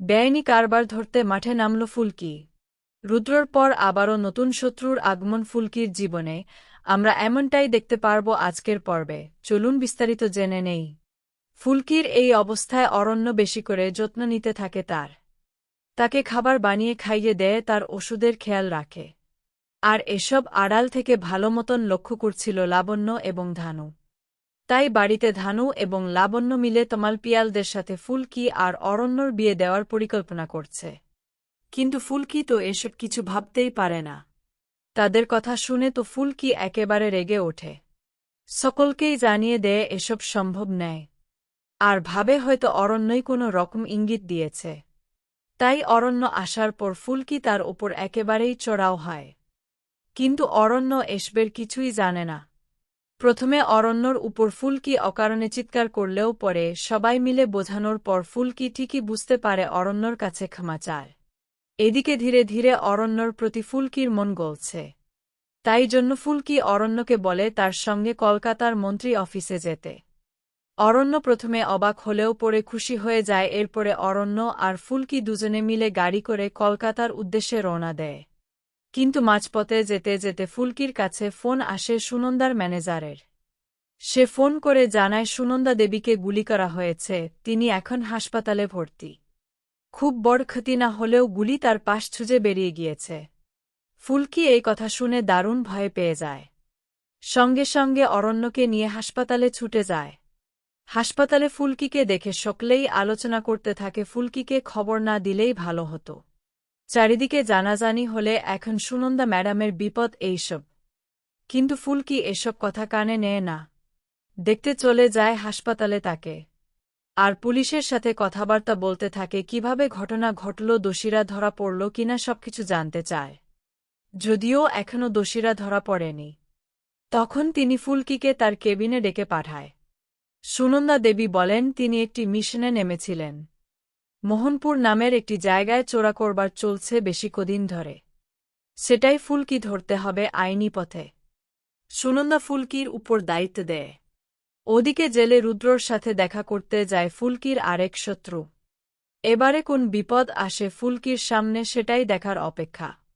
বেআইনি কারবার ধরতে মাঠে নামল ফুলকি। রুদ্রর পর আবারও নতুন শত্রুর আগমন ফুলকির জীবনে। আমরা এমনটাই দেখতে পারব আজকের পর্বে। চলুন বিস্তারিত জেনে নেই। ফুলকির এই অবস্থায় অরণ্য বেশি করে যত্ন নিতে থাকে তার। তাকে খাবার বানিয়ে খাইয়ে দেয়, তার ওষুধের খেয়াল রাখে। আর এসব আড়াল থেকে ভালো মতন লক্ষ্য করছিল লাবণ্য এবং ধানু। তাই বাড়িতে ধানু এবং লাবণ্য মিলে তমালপিয়ালদের সাথে ফুলকি আর অরণ্যর বিয়ে দেওয়ার পরিকল্পনা করছে। কিন্তু ফুলকি তো এসব কিছু ভাবতেই পারে না। তাদের কথা শুনে তো ফুলকি একেবারে রেগে ওঠে। সকলকেই জানিয়ে দেয় এসব সম্ভব নেয় আর ভাবে হয়তো অরণ্যই কোনো রকম ইঙ্গিত দিয়েছে। তাই অরণ্য আসার পর ফুলকি তার ওপর একেবারেই চড়াও হয়। কিন্তু অরণ্য এসবের কিছুই জানে না। প্রথমে অরণ্যর উপর ফুলকি অকারণে চিৎকার করলেও পরে সবাই মিলে বোঝানোর পর ফুলকি ঠিকই বুঝতে পারে অরণ্যর কাছে ক্ষমা চায়। এদিকে ধীরে ধীরে অরণ্যর প্রতি ফুলকির মন গলছে। তাই জন্য ফুলকি অরণ্যকে বলে তার সঙ্গে কলকাতার মন্ত্রী অফিসে যেতে। অরণ্য প্রথমে অবাক হলেও পরে খুশি হয়ে যায়, এরপরে অরণ্য আর ফুলকি দুজনে মিলে গাড়ি করে কলকাতার উদ্দেশ্যে রওনা দেয়। কিন্তু মাঝপথে যেতে যেতে ফুলকির কাছে ফোন আসে সুনন্দার ম্যানেজারের। সে ফোন করে জানায় সুনন্দা দেবীকে গুলি করা হয়েছে, তিনি এখন হাসপাতালে ভর্তি। খুব বড় ক্ষতি না হলেও গুলি তার পাশ ছুঁজে বেরিয়ে গিয়েছে। ফুলকি এই কথা শুনে দারুণ ভয় পেয়ে যায়। সঙ্গে সঙ্গে অরণ্যকে নিয়ে হাসপাতালে ছুটে যায়। হাসপাতালে ফুলকিকে দেখে সকলেই আলোচনা করতে থাকে, ফুলকিকে খবর না দিলেই ভালো হতো। চারিদিকে জানাজানি হলে এখন সুনন্দা ম্যাডামের বিপদ এইসব। কিন্তু ফুলকি এসব কথা কানে নেয় না। দেখতে চলে যায় হাসপাতালে তাকে। আর পুলিশের সাথে কথাবার্তা বলতে থাকে কীভাবে ঘটনা ঘটল, দোষীরা ধরা পড়ল কিনা সবকিছু জানতে চায়। যদিও এখনও দোষীরা ধরা পড়েনি। তখন তিনি ফুলকিকে তার কেবিনে ডেকে পাঠায়। সুনন্দা দেবী বলেন, তিনি একটি মিশনে নেমেছিলেন। মোহনপুর নামের একটি জায়গায় চোরা করবার চলছে বেশি কদিন ধরে। সেটাই ফুলকি ধরতে হবে আইনি পথে। সুনন্দা ফুলকির উপর দায়িত্ব দেয়। ওদিকে জেলে রুদ্রর সাথে দেখা করতে যায় ফুলকির আরেক শত্রু। এবারে কোন বিপদ আসে ফুলকির সামনে সেটাই দেখার অপেক্ষা।